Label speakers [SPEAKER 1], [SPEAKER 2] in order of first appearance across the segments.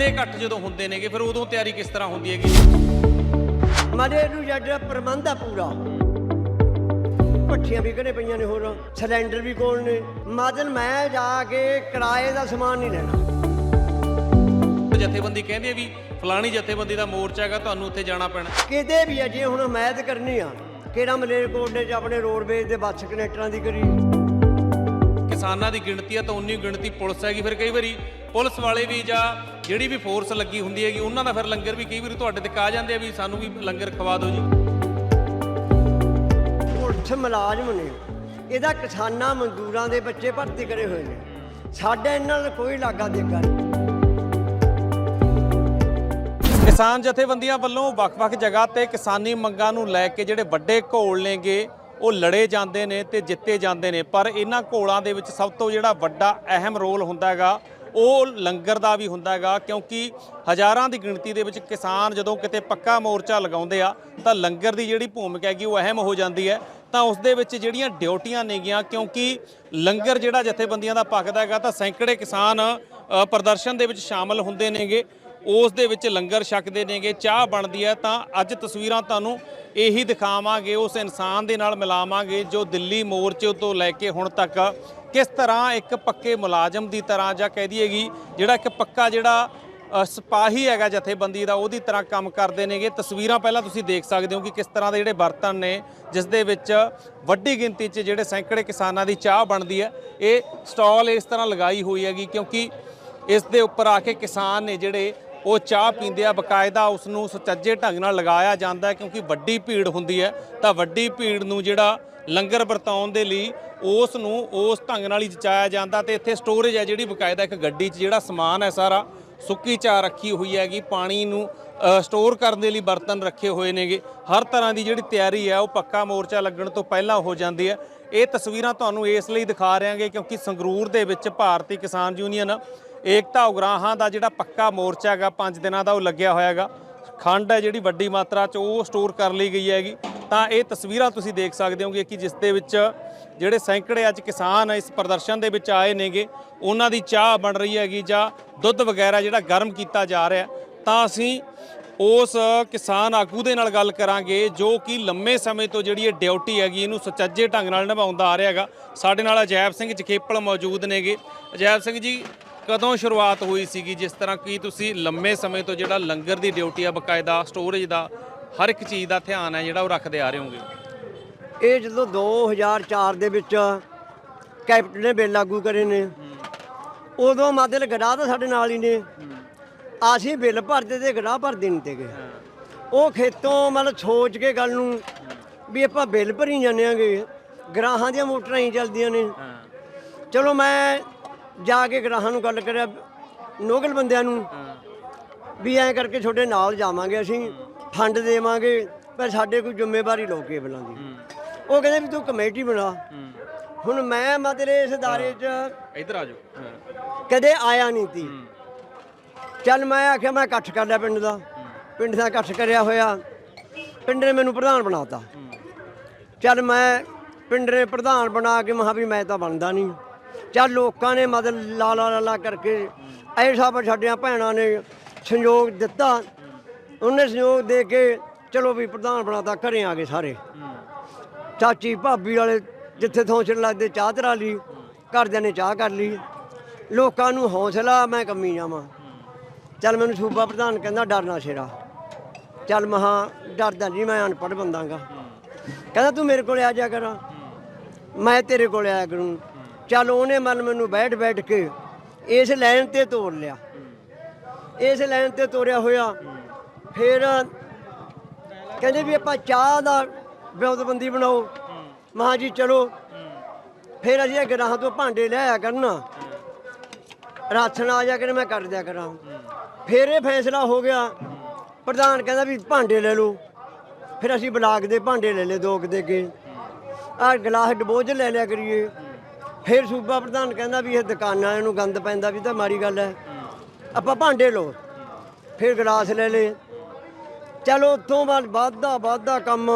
[SPEAKER 1] ਵੱਡੇ ਇਕੱਠ ਜਦੋਂ ਹੁੰਦੇ ਨੇਗੇ ਫਿਰ ਉਦੋਂ ਤਿਆਰੀ ਕਿਸ ਤਰ੍ਹਾਂ ਹੁੰਦੀ ਹੈਗੀ?
[SPEAKER 2] ਮਾਰੇ ਨੂੰ ਜਿਹੜਾ ਪ੍ਰਬੰਧ ਆ ਪੂਰਾ। ਭੱਠੀਆਂ ਵੀ ਘਰੇ ਪਈਆਂ ਨੇ ਹੋਰ? ਸਿਲੰਡਰ ਵੀ ਕੋਲ ਨੇ। ਮਾਦਨ ਮੈਂ ਜਾ ਕੇ ਕਿਰਾਏ ਦਾ ਸਮਾਨ ਨਹੀਂ ਲੈਣਾ।
[SPEAKER 1] ਜਥੇਬੰਦੀ ਕਹਿੰਦੀ ਵੀ ਫਲਾਣੀ ਜਥੇਬੰਦੀ ਦਾ ਮੋਰਚਾ ਹੈਗਾ ਤੁਹਾਨੂੰ ਉੱਥੇ ਜਾਣਾ ਪੈਣਾ।
[SPEAKER 2] ਕਿਤੇ ਵੀ ਅਜੇ ਹੁਣ ਹਮਾਇਤ ਕਰਨੀ ਆ। ਕਿਹੜਾ ਮਲੇਰਕੋਟਲੇ 'ਚ ਆਪਣੇ ਰੋਡਵੇਜ਼ ਦੇ ਬੱਸ ਕਨੈਕਟਰਾਂ ਦੀ ਕਰੀ।
[SPEAKER 1] ਕਿਸਾਨਾਂ ਦੀ ਗਿਣਤੀ ਆ ਤਾਂ ਉਨੀ ਗਿਣਤੀ ਪੁਲਿਸ ਹੈਗੀ। ਫਿਰ ਕਈ ਵਾਰੀ ਪੁਲਿਸ ਵਾਲੇ ਵੀ ਜਾਂ ਜਿਹੜੀ ਵੀ ਫੋਰਸ ਲੱਗੀ ਹੁੰਦੀ ਹੈਗੀ ਉਹਨਾਂ ਦਾ ਫਿਰ ਲੰਗਰ ਵੀ ਕਈ ਵਾਰੀ ਤੁਹਾਡੇ ਤੱਕ ਆ ਜਾਂਦੇ ਆ ਵੀ ਸਾਨੂੰ ਵੀ ਲੰਗਰ ਖਵਾ ਦਿਓ ਜੀ।
[SPEAKER 2] ਪੁਲਿਸ ਮੁਲਾਜ਼ਮ ਨੇ ਇਹਦਾ ਕਿਸਾਨਾਂ ਮਜ਼ਦੂਰਾਂ ਦੇ ਬੱਚੇ ਭਰਤੀ ਕਰੇ ਹੋਏ ਨੇ। ਸਾਡੇ ਇਹਨਾਂ ਨਾਲ ਕੋਈ ਲਾਗਾ ਦੇਗਾ ਨਹੀਂ।
[SPEAKER 1] ਕਿਸਾਨ ਜਥੇਬੰਦੀਆਂ ਵੱਲੋਂ ਵੱਖ-ਵੱਖ ਜਗ੍ਹਾ ਤੇ ਕਿਸਾਨੀ ਮੰਗਾਂ ਨੂੰ ਲੈ ਕੇ ਜਿਹੜੇ ਵੱਡੇ ਘੋਲ ਨੇਗੇ ਉਹ ਲੜੇ ਜਾਂਦੇ ਨੇ ਤੇ ਜਿੱਤੇ ਜਾਂਦੇ ਨੇ, ਪਰ ਇਹਨਾਂ ਘੋਲਾਂ ਦੇ ਵਿੱਚ ਸਭ ਤੋਂ ਜਿਹੜਾ ਵੱਡਾ ਅਹਿਮ ਰੋਲ ਹੁੰਦਾ ਹੈਗਾ, ਉਹ ਲੰਗਰ ਦਾ ਵੀ ਹੁੰਦਾ ਹੈਗਾ, ਕਿਉਂਕਿ ਹਜ਼ਾਰਾਂ ਦੀ ਗਿਣਤੀ ਦੇ ਵਿੱਚ ਕਿਸਾਨ ਜਦੋਂ ਕਿਤੇ ਪੱਕਾ ਮੋਰਚਾ ਲਗਾਉਂਦੇ ਆ, ਤਾਂ ਲੰਗਰ ਦੀ ਜਿਹੜੀ ਭੂਮਿਕਾ ਹੈਗੀ ਉਹ ਅਹਿਮ ਹੋ ਜਾਂਦੀ ਹੈ। ਤਾਂ ਉਸ ਦੇ ਵਿੱਚ ਜਿਹੜੀਆਂ ਡਿਊਟੀਆਂ ਨੇਗੀਆਂ, ਕਿਉਂਕਿ ਲੰਗਰ ਜਿਹੜਾ ਜਥੇਬੰਦੀਆਂ ਦਾ ਪੱਕਦਾ ਹੈਗਾ, ਤਾਂ ਸੈਂਕੜੇ ਕਿਸਾਨ ਪ੍ਰਦਰਸ਼ਨ ਦੇ ਵਿੱਚ ਸ਼ਾਮਲ ਹੁੰਦੇ ਨੇਗੇ। ਉਸ ਦੇ ਵਿੱਚ ਲੰਗਰ ਛਕਦੇ ਨੇਗੇ, ਚਾਹ ਬਣਦੀ ਹੈ, ਤਾਂ ਅੱਜ ਤਸਵੀਰਾਂ ਤੁਹਾਨੂੰ ਇਹੀ ਦਿਖਾਵਾਂਗੇ, ਉਸ ਇਨਸਾਨ ਦੇ ਨਾਲ ਮਿਲਾਵਾਂਗੇ ਜੋ ਦਿੱਲੀ ਮੋਰਚੇ ਤੋਂ ਲੈ ਕੇ ਹੁਣ ਤੱਕ ਕਿਸ ਤਰ੍ਹਾਂ ਇੱਕ ਪੱਕੇ ਮੁਲਾਜ਼ਮ ਦੀ ਤਰ੍ਹਾਂ ਜਾਂ ਕਹਿ ਦਈਏਗੀ ਜਿਹੜਾ ਇੱਕ ਪੱਕਾ ਜਿਹੜਾ ਸਿਪਾਹੀ ਹੈਗਾ ਜਥੇਬੰਦੀ ਦਾ, ਉਹਦੀ ਤਰ੍ਹਾਂ ਕੰਮ ਕਰਦੇ ਨੇਗੇ। ਤਸਵੀਰਾਂ ਪਹਿਲਾਂ ਤੁਸੀਂ ਦੇਖ ਸਕਦੇ ਹੋ ਕਿ ਕਿਸ ਤਰ੍ਹਾਂ ਦੇ ਜਿਹੜੇ ਬਰਤਨ ਨੇ, ਜਿਸ ਦੇ ਵਿੱਚ ਵੱਡੀ ਗਿਣਤੀ 'ਚ ਜਿਹੜੇ ਸੈਂਕੜੇ ਕਿਸਾਨਾਂ ਦੀ ਚਾਹ ਬਣਦੀ ਹੈ। ਇਹ ਸਟਾਲ ਇਸ ਤਰ੍ਹਾਂ ਲਗਾਈ ਹੋਈ ਹੈਗੀ ਕਿਉਂਕਿ ਇਸ ਦੇ ਉੱਪਰ ਆ ਕੇ ਕਿਸਾਨ ਨੇ ਜਿਹੜੇ ਉਹ ਚਾਹ ਪੀਂਦੇ ਆ, ਬਕਾਇਦਾ ਉਸ ਨੂੰ ਸੁਚੱਜੇ ਢੰਗ ਨਾਲ ਲਗਾਇਆ ਜਾਂਦਾ ਹੈ ਕਿਉਂਕਿ ਵੱਡੀ ਭੀੜ ਹੁੰਦੀ ਹੈ। ਤਾਂ ਵੱਡੀ ਭੀੜ ਨੂੰ ਜਿਹੜਾ ਲੰਗਰ ਵਰਤਾਉਣ ਦੇ ਲਈ ਉਸ ਨੂੰ ਉਸ ਢੰਗ ਨਾਲ ਹੀ ਜਚਾਇਆ ਜਾਂਦਾ ਤੇ ਇੱਥੇ ਸਟੋਰੇਜ ਹੈ ਜਿਹੜੀ ਬਕਾਇਦਾ ਇੱਕ ਗੱਡੀ 'ਚ ਜਿਹੜਾ ਸਮਾਨ ਹੈ ਸਾਰਾ, ਸੁੱਕੀ ਚਾਹ ਰੱਖੀ ਹੋਈ ਹੈਗੀ, ਪਾਣੀ ਨੂੰ ਸਟੋਰ ਕਰਨ ਦੇ ਲਈ ਬਰਤਨ ਰੱਖੇ ਹੋਏ ਨੇਗੇ। ਹਰ ਤਰ੍ਹਾਂ ਦੀ ਜਿਹੜੀ ਤਿਆਰੀ ਹੈ ਉਹ ਪੱਕਾ ਮੋਰਚਾ ਲੱਗਣ ਤੋਂ ਪਹਿਲਾਂ ਹੋ ਜਾਂਦੀ ਹੈ। ਇਹ ਤਸਵੀਰਾਂ ਤੁਹਾਨੂੰ ਇਸ ਲਈ ਦਿਖਾ ਰਹੇ ਹਾਂਗੇ ਕਿਉਂਕਿ ਸੰਗਰੂਰ ਦੇ ਵਿੱਚ ਭਾਰਤੀ ਕਿਸਾਨ ਯੂਨੀਅਨ ਏਕਤਾ ਉਗਰਾਹਾਂ ਦਾ ਜਿਹੜਾ ਪੱਕਾ ਮੋਰਚਾ ਹੈਗਾ 5 ਦਿਨਾਂ ਦਾ ਉਹ ਲੱਗਿਆ ਹੋਇਆ ਹੈਗਾ। ਖੰਡ ਹੈ ਜਿਹੜੀ ਵੱਡੀ ਮਾਤਰਾ 'ਚ, ਉਹ ਸਟੋਰ ਕਰ ਲਈ ਗਈ ਹੈਗੀ। ਤਾਂ ਇਹ ਤਸਵੀਰਾਂ ਤੁਸੀਂ ਦੇਖ ਸਕਦੇ ਹੋਗੇ ਕਿ ਜਿਸ ਦੇ ਵਿੱਚ ਜਿਹੜੇ ਸੈਂਕੜੇ ਅੱਜ ਕਿਸਾਨ ਇਸ ਪ੍ਰਦਰਸ਼ਨ ਦੇ ਵਿੱਚ ਆਏ ਨੇਗੇ, ਉਹਨਾਂ ਦੀ ਚਾਹ ਬਣ ਰਹੀ ਹੈਗੀ ਜਾਂ ਦੁੱਧ ਵਗੈਰਾ ਜਿਹੜਾ ਗਰਮ ਕੀਤਾ ਜਾ ਰਿਹਾ। ਤਾਂ ਅਸੀਂ ਉਸ ਕਿਸਾਨ ਆਗੂ ਦੇ ਨਾਲ ਗੱਲ ਕਰਾਂਗੇ, ਜੋ ਕਿ ਲੰਮੇ ਸਮੇਂ ਤੋਂ ਜਿਹੜੀ ਇਹ ਡਿਊਟੀ ਹੈਗੀ, ਇਹਨੂੰ ਸੁਚੱਜੇ ਢੰਗ ਨਾਲ ਨਿਭਾਉਂਦਾ ਆ ਰਿਹਾ ਹੈਗਾ। ਸਾਡੇ ਨਾਲ ਅਜੈਬ ਸਿੰਘ ਜਖੇਪਲ ਮੌਜੂਦ ਨੇਗੇ। ਅਜੈਬ ਸਿੰਘ ਜੀ ਕਦੋਂ ਸ਼ੁਰੂਆਤ ਹੋਈ ਸੀਗੀ? ਜਿਸ ਤਰ੍ਹਾਂ ਕਿ ਤੁਸੀਂ ਲੰਮੇ ਸਮੇਂ ਤੋਂ ਜਿਹੜਾ ਲੰਗਰ ਦੀ ਡਿਊਟੀ ਆ ਬਕਾਇਦਾ ਸਟੋਰੇਜ ਦਾ ਹਰ ਇੱਕ ਚੀਜ਼ ਦਾ ਧਿਆਨ ਹੈ ਜਿਹੜਾ ਉਹ ਰੱਖਦੇ ਆ ਰਹੇ ਹੋਗੇ
[SPEAKER 2] ਇਹ ਜਦੋਂ 2004 ਦੇ ਵਿੱਚ ਕੈਪਟਨ ਨੇ ਬਿੱਲ ਲਾਗੂ ਕਰੇ ਨੇ ਉਦੋਂ ਮਾਦਲ ਗੜਾ ਤਾਂ ਸਾਡੇ ਨਾਲ ਹੀ ਨੇ। ਅਸੀਂ ਬਿੱਲ ਭਰਦੇ ਤੇ ਗੜਾ ਭਰਦੇ ਨਹੀਂ ਤੇਗੇ ਉਹ ਖੇਤੋਂ ਮਤਲਬ ਸੋਚ ਕੇ ਗੱਲ ਨੂੰ ਵੀ ਆਪਾਂ ਬਿੱਲ ਭਰੀ ਜਾਂਦੇ ਆਂਗੇ। ਗਰਾਹਾਂ ਦੀਆਂ ਮੋਟਰਾਂ ਹੀ ਚੱਲਦੀਆਂ ਨੇ। ਚਲੋ ਮੈਂ ਜਾ ਕੇ ਗ੍ਰਾਹਾਂ ਨੂੰ ਗੱਲ ਕਰਿਆ ਨੋਗਲ ਬੰਦਿਆਂ ਨੂੰ ਵੀ ਐਂ ਕਰਕੇ ਤੁਹਾਡੇ ਨਾਲ ਜਾਵਾਂਗੇ ਅਸੀਂ ਫੰਡ ਦੇਵਾਂਗੇ ਪਰ ਸਾਡੇ ਕੋਈ ਜ਼ਿੰਮੇਵਾਰੀ ਲਓ ਕੇਬਲਾਂ ਦੀ। ਉਹ ਕਹਿੰਦੇ ਵੀ ਤੂੰ ਕਮੇਟੀ ਬਣਾ। ਹੁਣ ਮੈਂ ਮਤਲਬ ਇਸ ਦਾਰੇ 'ਚ
[SPEAKER 1] ਇੱਧਰ ਆ ਜਾਓ।
[SPEAKER 2] ਕਦੇ ਆਇਆ ਨਹੀਂ ਤੀ ਚੱਲ ਮੈਂ ਆਖਿਆ ਮੈਂ ਇਕੱਠ ਕਰ ਲਿਆ ਪਿੰਡ ਦਾ। ਪਿੰਡ ਦਾ ਇਕੱਠ ਕਰਿਆ ਹੋਇਆ। ਪਿੰਡ ਨੇ ਮੈਨੂੰ ਪ੍ਰਧਾਨ ਬਣਾਤਾ। ਚੱਲ ਮੈਂ ਪਿੰਡ ਨੇ ਪ੍ਰਧਾਨ ਬਣਾ ਕੇ ਮਹਾਂ ਵੀ ਮੈਂ ਤਾਂ ਬਣਦਾ ਨਹੀਂ। ਚੱਲ ਲੋਕਾਂ ਨੇ ਮਦਦ ਲਾ ਲਾ ਲਾ ਕਰਕੇ ਐਸਾ ਪਰ ਸਾਡੀਆਂ ਭੈਣਾਂ ਨੇ ਸੰਯੋਗ ਦਿੱਤਾ। ਉਹਨੇ ਸੰਯੋਗ ਦੇ ਕੇ ਚਲੋ ਵੀ ਪ੍ਰਧਾਨ ਬਣਾਤਾ, ਘਰੇ ਆ ਗਏ ਸਾਰੇ। ਚਾਚੀ ਭਾਬੀ ਵਾਲੇ ਜਿੱਥੇ ਥੋਂਚਣ ਲੱਗਦੇ ਚਾਹ ਤਰਾ ਲਈ, ਘਰਦਿਆਂ ਨੇ ਚਾਹ ਕਰ ਲਈ। ਲੋਕਾਂ ਨੂੰ ਹੌਸਲਾ, ਮੈਂ ਕੰਮੀ ਜਾਵਾਂ। ਚੱਲ ਮੈਨੂੰ ਸੂਬਾ ਪ੍ਰਧਾਨ ਕਹਿੰਦਾ ਡਰਨਾ ਸ਼ੇਰਾ। ਚੱਲ ਮਹਾ ਡਰਦਾ ਨਹੀਂ ਮੈਂ ਅਨਪੜ੍ਹ ਬੰਦਾਗਾ ਕਹਿੰਦਾ, ਤੂੰ ਮੇਰੇ ਕੋਲ ਆ ਜਾ ਕਰ। ਮੈਂ ਤੇਰੇ ਕੋਲ ਆਇਆ ਕਰੂੰ। ਚੱਲ ਉਹਨੇ ਮਨ ਮੈਨੂੰ ਬੈਠ ਬੈਠ ਕੇ ਇਸ ਲਾਈਨ ਤੇ ਤੋੜ ਲਿਆ। ਇਸ ਲਾਈਨ ਤੇ ਤੋਰਿਆ ਹੋਇਆ। ਫਿਰ ਕਹਿੰਦੇ ਵੀ ਆਪਾਂ ਚਾਹ ਦਾ ਵਿਉਂਤਬੰਦੀ ਬਣਾਓ। ਮਹਾ ਜੀ ਚਲੋ। ਫਿਰ ਅਸੀਂ ਇਹ ਗਰਾਹਾਂ ਤੋਂ ਭਾਂਡੇ ਲੈ ਲਿਆਇਆ ਕਰਨਾ। ਰਾਸ਼ਨ ਆ ਜਾ ਕੇ ਮੈਂ ਕਰ ਦਿਆ ਕਰਾਂ। ਫਿਰ ਇਹ ਫੈਸਲਾ ਹੋ ਗਿਆ। ਪ੍ਰਧਾਨ ਕਹਿੰਦਾ ਵੀ ਭਾਂਡੇ ਲੈ ਲਓ। ਫਿਰ ਅਸੀਂ ਬਲਾਕ ਦੇ ਭਾਂਡੇ ਲੈ ਲਏ, ਦੋ ਕੁ ਦੇ ਕੇ ਆਹ ਗਲਾਸ ਡਬੋਜ ਲੈ ਲਿਆ ਕਰੀਏ। ਫਿਰ ਸੂਬਾ ਪ੍ਰਧਾਨ ਕਹਿੰਦਾ ਵੀ ਇਹ ਦੁਕਾਨਾਂ ਨੂੰ ਗੰਦ ਪੈਂਦਾ ਵੀ ਤਾਂ ਮਾੜੀ ਗੱਲ ਹੈ। ਆਪਾਂ ਭਾਂਡੇ ਲਓ, ਫਿਰ ਗਲਾਸ ਲੈ ਲਏ। ਚਲੋ ਉਤੋਂ ਬਾਅਦ ਵਾਧਾ ਵਾਧਾ ਕੰਮ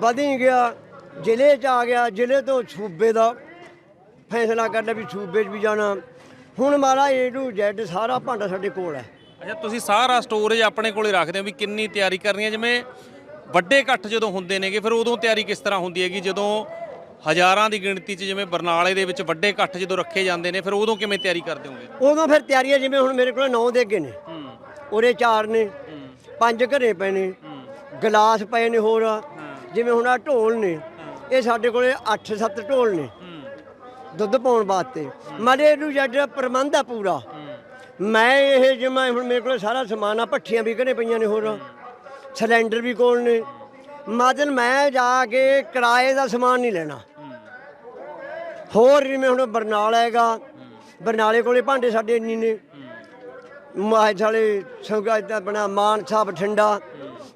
[SPEAKER 2] ਵਧੀ ਗਿਆ, ਜ਼ਿਲ੍ਹੇ 'ਚ ਆ ਗਿਆ, ਜ਼ਿਲ੍ਹੇ ਤੋਂ ਸੂਬੇ ਦਾ ਫੈਸਲਾ ਕਰ ਲਿਆ ਵੀ ਸੂਬੇ 'ਚ ਵੀ ਜਾਣਾ। ਹੁਣ ਮਾਰਾ ਏ ਟੂ ਜ਼ੈਡ ਸਾਰਾ ਭਾਂਡਾ ਸਾਡੇ ਕੋਲ ਹੈ।
[SPEAKER 1] ਅੱਛਾ, ਤੁਸੀਂ ਸਾਰਾ ਸਟੋਰੇਜ ਆਪਣੇ ਕੋਲੇ ਰੱਖਦੇ ਹੋ ਵੀ ਕਿੰਨੀ ਤਿਆਰੀ ਕਰਨੀ ਹੈ? ਜਿਵੇਂ ਵੱਡੇ ਇਕੱਠ ਜਦੋਂ ਹੁੰਦੇ ਨੇਗੇ, ਫਿਰ ਉਦੋਂ ਤਿਆਰੀ ਕਿਸ ਤਰ੍ਹਾਂ ਹੁੰਦੀ ਹੈਗੀ? ਜਦੋਂ ਹਜ਼ਾਰਾਂ ਦੀ ਗਿਣਤੀ 'ਚ ਜਿਵੇਂ ਬਰਨਾਲੇ ਦੇ ਵਿੱਚ ਵੱਡੇ ਇਕੱਠ ਜਦੋਂ ਰੱਖੇ ਜਾਂਦੇ ਨੇ ਫਿਰ ਉਦੋਂ ਕਿਵੇਂ ਤਿਆਰੀ ਕਰਦੇ ਹੋਗੇ?
[SPEAKER 2] ਉਦੋਂ ਫਿਰ ਤਿਆਰੀਆਂ ਜਿਵੇਂ ਹੁਣ ਮੇਰੇ ਕੋਲ 9 ਦੇ ਅੱਗੇ ਨੇ। ਉਰੇ ਚਾਰ ਨੇ ਪੰਜ ਘਰੇ ਪਏ ਨੇ ਗਲਾਸ ਪਏ ਨੇ ਹੋਰ। ਜਿਵੇਂ ਹੁਣ ਆ ਢੋਲ ਨੇ ਇਹ ਸਾਡੇ ਕੋਲੇ 8-7 ਢੋਲ ਨੇ। ਦੁੱਧ ਪਾਉਣ ਵਾਸਤੇ। ਮਰੇ ਨੂੰ ਜੱਜ ਪ੍ਰਬੰਧ ਆ ਪੂਰਾ। ਮੈਂ ਇਹ ਜਿਵੇਂ ਹੁਣ ਮੇਰੇ ਕੋਲ ਸਾਰਾ ਸਮਾਨ ਆ ਭੱਠੀਆਂ ਵੀ ਘਰੇ ਪਈਆਂ ਨੇ ਹੋਰ। ਸਿਲੰਡਰ ਵੀ ਕੋਲ ਨੇ। ਮਾਦਨ ਮੈਂ ਜਾ ਕੇ ਕਿਰਾਏ ਦਾ ਸਮਾਨ ਨਹੀਂ ਲੈਣਾ। ਹੋਰ ਜਿਵੇਂ ਹੁਣ ਬਰਨਾਲਾ ਹੈਗਾ। ਬਰਨਾਲੇ ਕੋਲੇ ਭਾਂਡੇ ਸਾਡੇ ਇੰਨੀ ਨੇ। ਮਾਹ ਸਾਲੇ ਸੰਗਾ ਦਾ ਬਣਾ ਮਾਨਸਾ ਬਠਿੰਡਾ।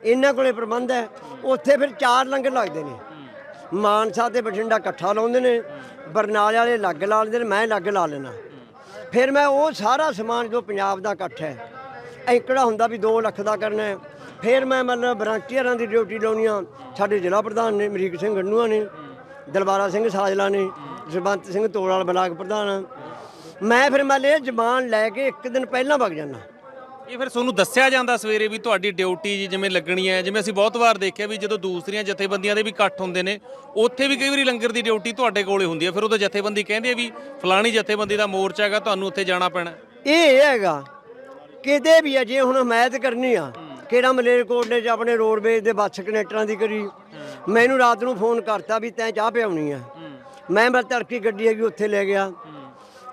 [SPEAKER 2] ਇਹਨਾਂ ਕੋਲੇ ਪ੍ਰਬੰਧ ਹੈ। ਉੱਥੇ ਫਿਰ ਚਾਰ ਲੰਗਰ ਲੱਗਦੇ ਨੇ। ਮਾਨਸਾ ਤੇ ਬਠਿੰਡਾ ਇਕੱਠਾ ਲਾਉਂਦੇ ਨੇ। ਬਰਨਾਲੇ ਵਾਲੇ ਲੱਗ ਲਾ ਲੈਂਦੇ ਨੇ ਮੈਂ ਲੱਗ ਲਾ ਲੈਣਾ ਫਿਰ ਮੈਂ ਉਹ ਸਾਰਾ ਸਮਾਨ ਜੋ ਪੰਜਾਬ ਦਾ ਇਕੱਠ ਹੈ ਐਂਕੜਾ ਹੁੰਦਾ ਵੀ 2 ਲੱਖ ਦਾ ਕਰਨਾ ਹੈ। ਫਿਰ ਮੈਂ ਮਤਲਬ ਵਲੰਟੀਅਰਾਂ ਦੀ ਡਿਊਟੀ ਲਾਉਣੀ ਆ। ਸਾਡੇ ਜ਼ਿਲ੍ਹਾ ਪ੍ਰਧਾਨ ਨੇ ਅਮਰੀਕ ਸਿੰਘ ਗੰਨੂਆ ਨੇ ਦਲਬਾਰਾ ਸਿੰਘ ਸਾਜਲਾ ਨੇ। ਜਸਵੰਤ ਸਿੰਘ ਤੋੜਾਲ ਬਲਾਕ ਪ੍ਰਧਾਨ। ਮੈਂ ਫਿਰ ਮੈਂ ਇਹ ਜ਼ਬਾਨ ਲੈ ਕੇ ਇੱਕ ਦਿਨ ਪਹਿਲਾਂ ਵਗ ਜਾਣਾ
[SPEAKER 1] ਇਹ ਫਿਰ ਤੁਹਾਨੂੰ ਦੱਸਿਆ ਜਾਂਦਾ ਸਵੇਰੇ ਵੀ ਤੁਹਾਡੀ ਡਿਊਟੀ ਜਿਵੇਂ ਲੱਗਣੀ ਹੈ ਜਿਵੇਂ ਅਸੀਂ ਬਹੁਤ ਵਾਰ ਦੇਖਿਆ ਵੀ ਜਦੋਂ ਦੂਸਰੀਆਂ ਜਥੇਬੰਦੀਆਂ ਦੇ ਵੀ ਇਕੱਠ ਹੁੰਦੇ ਨੇ ਉੱਥੇ ਵੀ ਕਈ ਵਾਰੀ ਲੰਗਰ ਦੀ ਡਿਊਟੀ ਤੁਹਾਡੇ ਕੋਲੇ ਹੁੰਦੀ ਹੈ ਫਿਰ ਉਦੋਂ ਜਥੇਬੰਦੀ ਕਹਿੰਦੇ ਆ ਵੀ ਫਲਾਣੀ ਜਥੇਬੰਦੀ ਦਾ ਮੋਰਚਾ ਹੈਗਾ ਤੁਹਾਨੂੰ ਉੱਥੇ ਜਾਣਾ ਪੈਣਾ।
[SPEAKER 2] ਇਹ ਹੈਗਾ ਕਿਤੇ ਵੀ ਅਜੇ ਹੁਣ ਹਮਾਇਤ ਕਰਨੀ ਆ ਕਿਹੜਾ ਮਲੇਰਕੋਟਲੇ 'ਚ ਆਪਣੇ ਰੋਡਵੇਜ਼ ਦੇ ਬੱਸ ਕਨੈਕਟਰਾਂ ਦੀ ਕਰੀ ਮੈਨੂੰ ਰਾਤ ਨੂੰ ਫੋਨ ਕਰਤਾ ਵੀ ਤੈਂ ਚਾਹ ਪਿਆਉਣੀ ਆ। ਮੈਂ ਬਸ ਤੜਕੀ ਗੱਡੀ ਹੈਗੀ ਉੱਥੇ ਲੈ ਗਿਆ।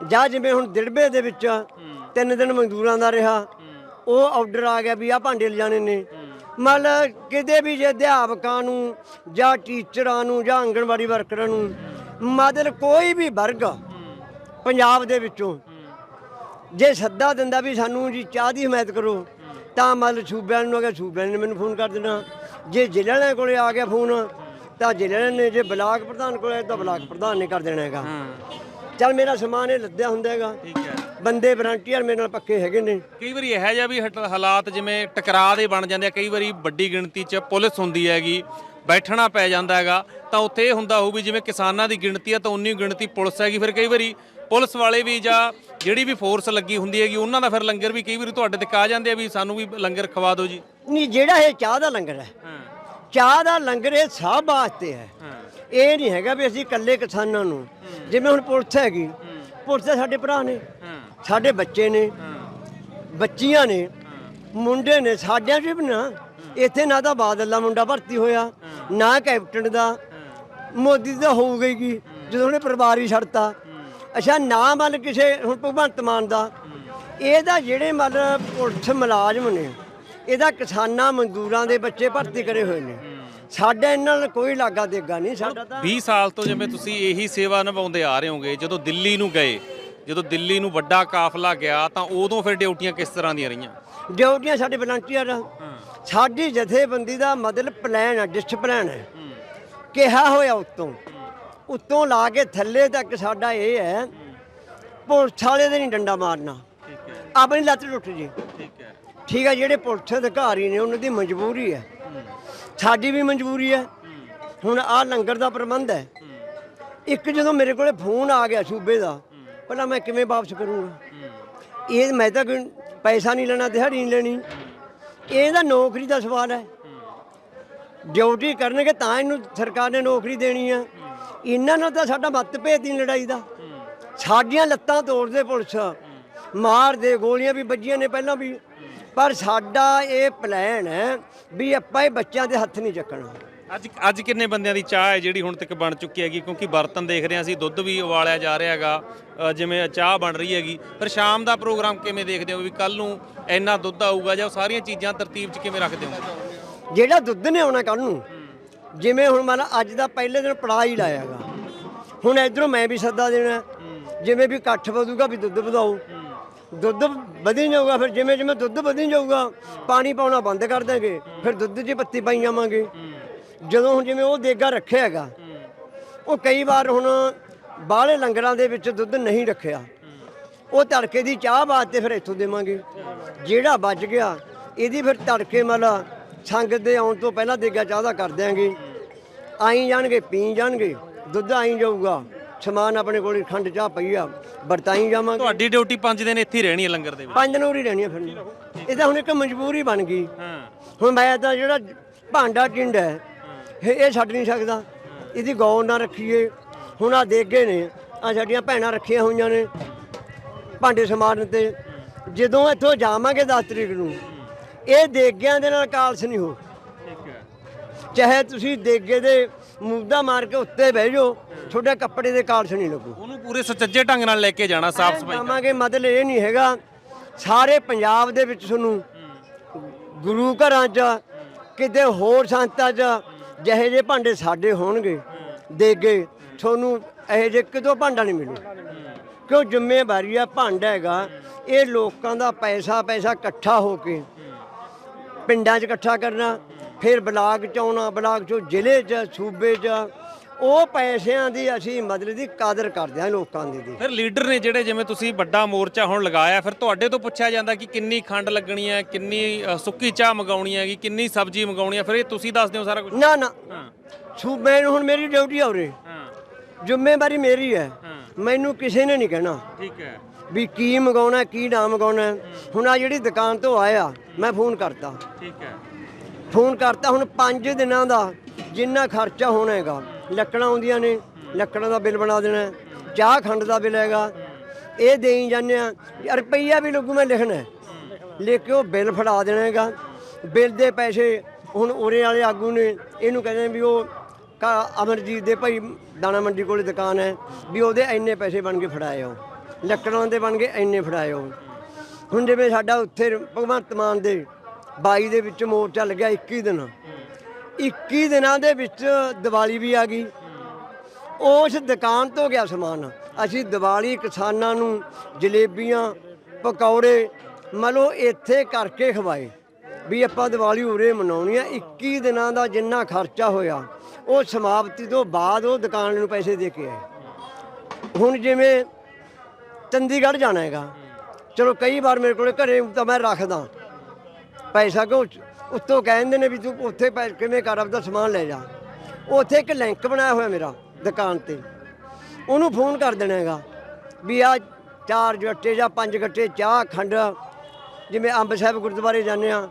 [SPEAKER 2] ਜਾਂ ਜਿਵੇਂ ਹੁਣ ਦਿੜਬੇ ਦੇ ਵਿੱਚ ਤਿੰਨ ਦਿਨ ਮਜ਼ਦੂਰਾਂ ਦਾ ਰਿਹਾ, ਉਹ ਆਰਡਰ ਆ ਗਿਆ ਵੀ ਆ ਭਾਂਡੇ ਲਿਜਾਣੇ ਨੇ। ਮਤਲਬ ਕਿਤੇ ਵੀ ਜੇ ਅਧਿਆਪਕਾਂ ਨੂੰ ਜਾਂ ਟੀਚਰਾਂ ਨੂੰ ਜਾਂ ਆਂਗਣਵਾੜੀ ਵਰਕਰਾਂ ਨੂੰ, ਮਤਲਬ ਕੋਈ ਵੀ ਵਰਗ ਪੰਜਾਬ ਦੇ ਵਿੱਚੋਂ ਜੇ ਸੱਦਾ ਦਿੰਦਾ ਵੀ ਸਾਨੂੰ ਜੀ ਚਾਹ ਦੀ ਹਮਾਇਤ ਕਰੋ, ਤਾਂ ਮਤਲਬ ਸੂਬਿਆਂ ਨੂੰ ਅਗੇ ਸੂਬਿਆਂ ਨੇ ਮੈਨੂੰ ਫੋਨ ਕਰ ਦੇਣਾ। ਜੇ ਜ਼ਿਲ੍ਹਿਆਂ ਵਾਲਿਆਂ ਕੋਲੇ ਆ ਗਿਆ ਫੋਨ ਤਾਂ ਜ਼ਿਲ੍ਹੇ ਨੇ ਜੇ ਬਲਾਕ ਪ੍ਰਧਾਨ ਕੋਲੇ ਤਾਂ ਬਲਾਕ ਪ੍ਰਧਾਨ ਨੇ ਕਰ ਦੇਣਾ ਹੈਗਾ। ਚੱਲ ਮੇਰਾ ਸਮਾਨ ਇਹ ਲੱਦਿਆ ਹੁੰਦਾ ਹੈਗਾ।
[SPEAKER 1] ਠੀਕ ਹੈ।
[SPEAKER 2] ਬੰਦੇ ਵਲੰਟੀਅਰ ਮੇਰੇ ਨਾਲ ਪੱਕੇ ਹੈਗੇ ਨੇ।
[SPEAKER 1] ਕਈ ਵਾਰੀ ਇਹੋ ਜਿਹਾ ਵੀ ਹਟ- ਹਾਲਾਤ ਜਿਵੇਂ ਟਕਰਾਅ ਦੇ ਬਣ ਜਾਂਦੇ ਆ। ਕਈ ਵਾਰੀ ਵੱਡੀ ਗਿਣਤੀ 'ਚ ਪੁਲਿਸ ਹੁੰਦੀ ਹੈਗੀ ਬੈਠਣਾ ਪੈ ਜਾਂਦਾ ਹੈਗਾ। ਤਾਂ ਉੱਥੇ ਇਹ ਹੁੰਦਾ ਹੋਊ ਵੀ ਜਿਵੇਂ ਕਿਸਾਨਾਂ ਦੀ ਗਿਣਤੀ ਆ ਤਾਂ ਉਨੀ ਗਿਣਤੀ ਪੁਲਿਸ ਹੈਗੀ। ਫਿਰ ਕਈ ਵਾਰੀ ਪੁਲਿਸ ਵਾਲੇ ਵੀ ਜਾਂ ਜਿਹੜੀ ਵੀ ਫੋਰਸ ਲੱਗੀ ਹੁੰਦੀ ਹੈਗੀ ਉਹਨਾਂ ਦਾ ਫਿਰ ਲੰਗਰ ਵੀ ਕਈ ਵਾਰੀ ਤੁਹਾਡੇ ਤੱਕ ਆ ਜਾਂਦੇ ਆ ਵੀ ਸਾਨੂੰ ਵੀ ਲੰਗਰ ਖਵਾ ਦਿਓ ਜੀ।
[SPEAKER 2] ਨਹੀਂ ਜਿਹੜਾ ਇਹ ਚਾਹ ਦਾ ਲੰਗਰ ਹੈ
[SPEAKER 1] ਹਾਂ।
[SPEAKER 2] ਚਾਹ ਦਾ ਲੰਗਰ ਇਹ ਸਭ ਵਾਸਤੇ ਹੈ। ਇਹ ਨਹੀਂ ਹੈਗਾ ਵੀ ਅਸੀਂ ਇਕੱਲੇ ਕਿਸਾਨਾਂ ਨੂੰ। ਜਿਵੇਂ ਹੁਣ ਪੁਲਿਸ ਹੈਗੀ ਪੁਲਿਸ ਦੇ ਸਾਡੇ ਭਰਾ ਨੇ ਸਾਡੇ ਬੱਚੇ ਨੇ ਬੱਚੀਆਂ ਨੇ ਮੁੰਡੇ ਨੇ ਸਾਡਿਆਂ 'ਚ ਵੀ ਨਾ ਇੱਥੇ ਨਾ ਤਾਂ ਬਾਦਲ ਦਾ ਮੁੰਡਾ ਭਰਤੀ ਹੋਇਆ ਨਾ ਕੈਪਟਨ ਦਾ। ਮੋਦੀ ਦਾ ਹੋ ਗਈ ਕੀ ਜਦੋਂ ਉਹਨੇ ਪਰਿਵਾਰ ਹੀ ਛੱਡਤਾ। ਅੱਛਾ ਨਾ ਮਤਲਬ ਕਿਸੇ ਹੁਣ ਭਗਵੰਤ ਮਾਨ ਦਾ। ਇਹਦਾ ਜਿਹੜੇ ਮਤਲਬ ਪੁਲਿਸ ਮੁਲਾਜ਼ਮ ਨੇ ਇਹਦਾ ਕਿਸਾਨਾਂ ਮਜ਼ਦੂਰਾਂ ਦੇ ਬੱਚੇ ਭਰਤੀ ਕਰੇ ਹੋਏ ਨੇ। ਸਾਡਾ ਇਹਨਾਂ ਨਾਲ ਕੋਈ ਲਾਗਾ ਦੇਗਾ ਨਹੀਂ ਸਾਡਾ ਤਾਂ
[SPEAKER 1] 20 ਸਾਲ ਤੋਂ ਜਿਵੇਂ ਤੁਸੀਂ ਇਹੀ ਸੇਵਾ ਨਿਭਾਉਂਦੇ ਆ ਰਹੇ ਹੋਗੇ ਜਦੋਂ ਦਿੱਲੀ ਨੂੰ ਗਏ ਜਦੋਂ ਦਿੱਲੀ ਨੂੰ ਵੱਡਾ ਕਾਫਲਾ ਗਿਆ ਤਾਂ ਉਦੋਂ ਫਿਰ ਡਿਊਟੀਆਂ ਕਿਸ ਤਰ੍ਹਾਂ ਦੀਆਂ ਰਹੀਆਂ?
[SPEAKER 2] ਡਿਊਟੀਆਂ ਸਾਡੇ ਵਲੰਟੀਅਰ। ਸਾਡੀ ਜਥੇਬੰਦੀ ਦਾ ਮਤਲਬ ਪਲਾਨ ਹੈ ਡਿਸਪਲਾਨ ਹੈ। ਕਿਹਾ ਹੋਇਆ ਉੱਤੋਂ। ਉੱਤੋਂ ਲਾ ਕੇ ਥੱਲੇ ਤੱਕ ਸਾਡਾ ਇਹ ਹੈ ਪੁਲਿਸ ਵਾਲੇ ਦੇ ਨਹੀਂ ਡੰਡਾ ਮਾਰਨਾ। ਆਪਣੀ ਲੱਤ ਟੁੱਟ ਜੀ।
[SPEAKER 1] ਠੀਕ ਹੈ
[SPEAKER 2] ਜਿਹੜੇ ਪੁਲਿਸ ਅਧਿਕਾਰੀ ਨੇ, ਉਹਨਾਂ ਦੀ ਮਜਬੂਰੀ ਹੈ ਸਾਡੀ ਵੀ ਮਜਬੂਰੀ ਹੈ ਹੁਣ ਆਹ ਲੰਗਰ ਦਾ ਪ੍ਰਬੰਧ ਹੈ। ਇੱਕ ਜਦੋਂ ਮੇਰੇ ਕੋਲੇ ਫੋਨ ਆ ਗਿਆ ਸੂਬੇ ਦਾ, ਪਹਿਲਾਂ ਮੈਂ ਕਿਵੇਂ ਵਾਪਸ ਕਰੂੰਗਾ? ਇਹ ਮੈਂ ਤਾਂ ਪੈਸਾ ਨਹੀਂ ਲੈਣਾ, ਦਿਹਾੜੀ ਨਹੀਂ ਲੈਣੀ। ਇਹ ਤਾਂ ਨੌਕਰੀ ਦਾ ਸਵਾਲ ਹੈ। ਡਿਊਟੀ ਕਰਨਗੇ ਤਾਂ ਇਹਨੂੰ ਸਰਕਾਰ ਨੇ ਨੌਕਰੀ ਦੇਣੀ ਆ। ਇਹਨਾਂ ਨਾਲ ਤਾਂ ਸਾਡਾ ਮਤਭੇਦ ਨਹੀਂ ਲੜਾਈ ਦਾ। ਸਾਡੀਆਂ ਲੱਤਾਂ ਤੋੜਦੇ ਪੁਲਿਸ। ਮਾਰਦੇ ਗੋਲੀਆਂ ਵੀ ਵੱਜੀਆਂ ਨੇ ਪਹਿਲਾਂ ਵੀ। ਪਰ ਸਾਡਾ ਇਹ ਪਲਾਨ ਹੈ ਵੀ ਆਪਾਂ ਇਹ ਬੱਚਿਆਂ ਦੇ ਹੱਥ ਨਹੀਂ ਚੱਕਣਾ।
[SPEAKER 1] ਅੱਜ ਅੱਜ ਕਿੰਨੇ ਬੰਦਿਆਂ ਦੀ ਚਾਹ ਹੈ ਜਿਹੜੀ ਹੁਣ ਤੱਕ ਬਣ ਚੁੱਕੀ ਹੈਗੀ? ਕਿਉਂਕਿ ਬਰਤਨ ਦੇਖ ਰਹੇ ਹਾਂ ਅਸੀਂ ਦੁੱਧ ਵੀ ਉਬਾਲਿਆ ਜਾ ਰਿਹਾ ਹੈਗਾ ਜਿਵੇਂ ਚਾਹ ਬਣ ਰਹੀ ਹੈਗੀ। ਫਿਰ ਸ਼ਾਮ ਦਾ ਪ੍ਰੋਗਰਾਮ ਕਿਵੇਂ ਦੇਖਦੇ ਹੋ ਵੀ ਕੱਲ ਨੂੰ ਇੰਨਾ ਦੁੱਧ ਆਊਗਾ ਜਾਂ ਉਹ ਸਾਰੀਆਂ ਚੀਜ਼ਾਂ ਤਰਤੀਬ 'ਚ ਕਿਵੇਂ ਰੱਖਦੇ ਹੋ
[SPEAKER 2] ਜਿਹੜਾ ਦੁੱਧ ਨੇ ਆਉਣਾ ਕੱਲ ਨੂੰ ਜਿਵੇਂ ਹੁਣ ਮੰਨ ਅੱਜ ਦਾ ਪਹਿਲੇ ਦਿਨ ਪੜਾ ਹੀ ਲਾਇਆਗਾ ਹੁਣ ਇਧਰੋਂ ਮੈਂ ਵੀ ਸੱਦਾ ਦੇਣਾ ਜਿਵੇਂ ਵੀ ਇਕੱਠ ਵਧੂਗਾ ਵੀ ਦੁੱਧ ਵਧਾਓ। ਦੁੱਧ ਵਧੀ ਜਾਊਗਾ, ਫਿਰ ਜਿਵੇਂ ਜਿਵੇਂ ਦੁੱਧ ਵਧੀ ਜਾਊਗਾ, ਪਾਣੀ ਪਾਉਣਾ ਬੰਦ ਕਰ ਦਾਂਗੇ ਫਿਰ ਦੁੱਧ 'ਚ ਪੱਤੀ ਪਾਈ ਜਾਵਾਂਗੇ। ਜਦੋਂ ਹੁਣ ਜਿਵੇਂ ਉਹ ਦੇਗਾ ਰੱਖਿਆ ਹੈਗਾ, ਉਹ ਕਈ ਵਾਰ ਹੁਣ ਬਾਹਲੇ ਲੰਗਰਾਂ ਦੇ ਵਿੱਚ ਦੁੱਧ ਨਹੀਂ ਰੱਖਿਆ। ਉਹ ਤੜਕੇ ਦੀ ਚਾਹ ਵਾਸਤੇ ਫਿਰ ਇੱਥੋਂ ਦੇਵਾਂਗੇ। ਜਿਹੜਾ ਬਚ ਗਿਆ, ਇਹਦੀ ਫਿਰ ਤੜਕੇ ਮਲਾ ਸੰਗਤ ਦੇ ਆਉਣ ਤੋਂ ਪਹਿਲਾਂ ਦੇਗਾ ਚਾਹ ਦਾ ਕਰ ਦਿਆਂਗੇ। ਆਈ ਜਾਣਗੇ, ਪੀ ਜਾਣਗੇ, ਦੁੱਧ ਆਈ ਜਾਊਗਾ। ਸਮਾਨ ਆਪਣੇ ਕੋਲ ਖੰਡ ਚਾਹ ਪਈ ਆ ਵਰਤਾਈ ਜਾਵਾਂਗੇ।
[SPEAKER 1] ਤੁਹਾਡੀ ਡਿਊਟੀ 5 ਦਿਨ ਇੱਥੇ ਹੀ ਰਹਿਣੀ ਹੈ ਲੰਗਰ ਦੇ ਵਿੱਚ।
[SPEAKER 2] ਪੰਜ ਦਿਨ ਉਰੀ ਰਹਿਣੀ ਆ ਫਿਰ। ਇਹ ਤਾਂ ਹੁਣ ਇੱਕ ਮਜਬੂਰੀ ਬਣ ਗਈ।
[SPEAKER 1] ਹਾਂ।
[SPEAKER 2] ਹੁਣ ਮੈਂ ਤਾਂ ਜਿਹੜਾ ਭਾਂਡਾ ਟਿੰਡ ਹੈ ਇਹ ਇਹ ਛੱਡ ਨਹੀਂ ਸਕਦਾ। ਇਹਦੀ ਗੌਰ ਨਾ ਰੱਖੀਏ। ਹੁਣ ਆ ਦੇਗੇ ਨੇ ਆ ਸਾਡੀਆਂ ਭੈਣਾਂ ਰੱਖੀਆਂ ਹੋਈਆਂ ਨੇ ਭਾਂਡੇ ਸਮਾਰਨ ਤੇ। ਜਦੋਂ ਇੱਥੋਂ ਜਾਵਾਂਗੇ 10 ਤਰੀਕ ਨੂੰ ਇਹ ਦੇਗਿਆਂ ਦੇ ਨਾਲ ਕਾਲਸ ਨਹੀਂ ਹੋ।
[SPEAKER 1] ਠੀਕ ਹੈ।
[SPEAKER 2] ਚਾਹੇ ਤੁਸੀਂ ਦੇਗੇ ਦੇ ਮੁੱਦਾ ਮਾਰ ਕੇ ਉੱਤੇ ਬਹਿ ਜਾਓ ਤੁਹਾਡੇ ਕੱਪੜੇ ਦੇ ਕਾਲਸ ਨਹੀਂ ਲੱਗੂ।
[SPEAKER 1] ਉਹਨੂੰ ਪੂਰੇ ਸੁਚੱਜੇ ਢੰਗ ਨਾਲ ਲੈ ਕੇ ਜਾਣਾ ਸਾਫ਼ ਸਫ਼ਾਈ
[SPEAKER 2] ਜਾਵਾਂਗੇ ਮਤਲਬ ਇਹ ਨਹੀਂ ਹੈਗਾ। ਸਾਰੇ ਪੰਜਾਬ ਦੇ ਵਿੱਚ ਤੁਹਾਨੂੰ ਗੁਰੂ ਘਰਾਂ 'ਚ ਕਿਤੇ ਹੋਰ ਸੰਤਾਂ 'ਚ ਜਿਹੇ ਜੇ ਭਾਂਡੇ ਸਾਡੇ ਹੋਣਗੇ ਦੇਗੇ ਤੁਹਾਨੂੰ ਇਹੋ ਜਿਹੇ ਕਿਤੋਂ ਭਾਂਡਾ ਨਹੀਂ ਮਿਲੂ। ਕਿਉਂ ਜ਼ਿੰਮੇਵਾਰੀ ਆ ਭਾਂਡਾ ਹੈਗਾ। ਇਹ ਲੋਕਾਂ ਦਾ ਪੈਸਾ ਪੈਸਾ ਇਕੱਠਾ ਹੋ ਕੇ ਪਿੰਡਾਂ 'ਚ ਇਕੱਠਾ ਕਰਨਾ ਫਿਰ ਬਲਾਕ 'ਚ ਆਉਣਾ ਬਲਾਕ 'ਚੋਂ ਜ਼ਿਲ੍ਹੇ 'ਚ ਸੂਬੇ 'ਚ ਉਹ ਪੈਸਿਆਂ ਦੀ ਅਸੀਂ ਮਦਦ ਦੀ ਕਦਰ ਕਰਦੇ ਹਾਂ ਲੋਕਾਂ ਦੀ ਦੀ
[SPEAKER 1] ਫਿਰ ਲੀਡਰ ਨੇ ਜਿਹੜੇ ਜਿਵੇਂ ਤੁਸੀਂ ਵੱਡਾ ਮੋਰਚਾ ਹੁਣ ਲਗਾਇਆ ਫਿਰ ਤੁਹਾਡੇ ਤੋਂ ਪੁੱਛਿਆ ਜਾਂਦਾ ਕਿ ਕਿੰਨੀ ਖੰਡ ਲੱਗਣੀ ਹੈ ਕਿੰਨੀ ਅ, ਸੁੱਕੀ ਚਾਹ ਮੰਗਾਉਣੀ ਹੈਗੀ ਕਿੰਨੀ ਸਬਜ਼ੀ ਮੰਗਾਉਣੀ ਹੈ ਫਿਰ ਇਹ ਤੁਸੀਂ ਦੱਸ ਦਿਓ ਸਾਰਾ ਕੁਝ
[SPEAKER 2] ਨਾ ਨਾ।
[SPEAKER 1] ਹਾਂ।
[SPEAKER 2] ਸੂਬੇ ਨੂੰ ਹੁਣ ਮੇਰੀ ਡਿਊਟੀ ਆ ਉਰੇ।
[SPEAKER 1] ਹਾਂ।
[SPEAKER 2] ਜ਼ਿੰਮੇਵਾਰੀ ਮੇਰੀ ਹੈ।
[SPEAKER 1] ਹਾਂ।
[SPEAKER 2] ਮੈਨੂੰ ਕਿਸੇ ਨੇ ਨਹੀਂ ਕਹਿਣਾ।
[SPEAKER 1] ਠੀਕ ਹੈ।
[SPEAKER 2] ਵੀ ਕੀ ਮੰਗਾਉਣਾ ਕੀ ਨਾ ਮੰਗਾਉਣਾ। ਹੁਣ ਆ ਜਿਹੜੀ ਦੁਕਾਨ ਤੋਂ ਆਇਆ ਮੈਂ ਫੋਨ ਕਰਤਾ।
[SPEAKER 1] ਠੀਕ ਹੈ।
[SPEAKER 2] ਫੋਨ ਕਰਤਾ ਹੁਣ 5 ਦਿਨਾਂ ਦਾ, ਜਿੰਨਾ ਖਰਚਾ ਹੋਣਾ ਹੈਗਾ। ਲੱਕੜਾਂ ਆਉਂਦੀਆਂ ਨੇ, ਲੱਕੜਾਂ ਦਾ ਬਿੱਲ ਬਣਾ ਦੇਣਾ, ਚਾਹ ਖੰਡ ਦਾ ਬਿੱਲ ਹੈਗਾ। ਇਹ ਦੇਈ ਜਾਂਦੇ ਆ ਰੁਪਈਆ ਵੀ ਲੱਗੂ ਮੈਂ ਲਿਖਣਾ। ਹੈ। ਲਿਖ ਕੇ ਉਹ ਬਿੱਲ ਫੜਾ ਦੇਣਾ ਹੈਗਾ। ਬਿੱਲ ਦੇ ਪੈਸੇ ਹੁਣ ਉਰੇ ਵਾਲੇ ਆਗੂ ਨੇ, ਇਹਨੂੰ ਕਹਿੰਦੇ ਵੀ ਉਹ ਕਾ- ਅਮਰਜੀਤ ਦੇ ਭਾਈ ਦਾਣਾ ਮੰਡੀ ਕੋਲੇ ਦੁਕਾਨ ਹੈ, ਵੀ ਉਹਦੇ ਇੰਨੇ ਪੈਸੇ ਬਣ ਕੇ ਫੜਾਏ ਹੋ ਲੱਕੜਾਂ ਦੇ ਬਣ ਕੇ ਇੰਨੇ ਫੜਾਏ ਹੋ ਹੁਣ ਜਿਵੇਂ ਸਾਡਾ ਉੱਥੇ ਭਗਵੰਤ ਮਾਨ ਦੇ 22 ਦੇ ਵਿੱਚ ਮੋਰਚਾ ਲੱਗਿਆ 21 ਦਿਨ। 21 ਦਿਨਾਂ ਦੇ ਵਿੱਚ ਦੀਵਾਲੀ ਵੀ ਆ ਗਈ। ਉਸ ਦੁਕਾਨ ਤੋਂ ਗਿਆ ਸਮਾਨ। ਅਸੀਂ ਦੀਵਾਲੀ ਕਿਸਾਨਾਂ ਨੂੰ ਜਲੇਬੀਆਂ, ਪਕੌੜੇ ਮਤਲਬ ਇੱਥੇ ਕਰਕੇ ਖਵਾਏ ਵੀ ਆਪਾਂ ਦੀਵਾਲੀ ਉਰੇ ਮਨਾਉਣੀ ਆ। 21 ਦਿਨਾਂ ਦਾ ਜਿੰਨਾ ਖਰਚਾ ਹੋਇਆ, ਉਹ ਸਮਾਪਤੀ ਤੋਂ ਬਾਅਦ ਉਹ ਦੁਕਾਨ ਨੂੰ ਪੈਸੇ ਦੇ ਕੇ ਆਏ। ਹੁਣ ਜਿਵੇਂ ਚੰਡੀਗੜ੍ਹ ਜਾਣਾ ਹੈਗਾ। ਚਲੋ ਕਈ ਵਾਰ ਮੇਰੇ ਕੋਲੇ ਘਰੇ ਤਾਂ ਮੈਂ ਰੱਖਦਾ। ਪੈਸਾ ਕਿਉਂ ਉੱਤੋਂ ਕਹਿੰਦੇ ਨੇ ਵੀ ਤੂੰ ਉੱਥੇ ਪੈ ਕਿਵੇਂ ਕਰ, ਆਪਦਾ ਸਮਾਨ ਲੈ ਜਾ। ਉੱਥੇ ਇੱਕ ਲਿੰਕ ਬਣਾਇਆ ਹੋਇਆ ਮੇਰਾ ਦੁਕਾਨ ਤੇ। ਉਹਨੂੰ ਫੋਨ ਕਰ ਦੇਣਾ ਹੈਗਾ ਵੀ ਆ ਚਾਰ ਗੱਟੇ ਜਾਂ ਪੰਜ ਗੱਟੇ ਚਾਹ, ਖੰਡ, ਜਿਵੇਂ ਅੰਬ ਸਾਹਿਬ ਗੁਰਦੁਆਰੇ ਜਾਂਦੇ ਆ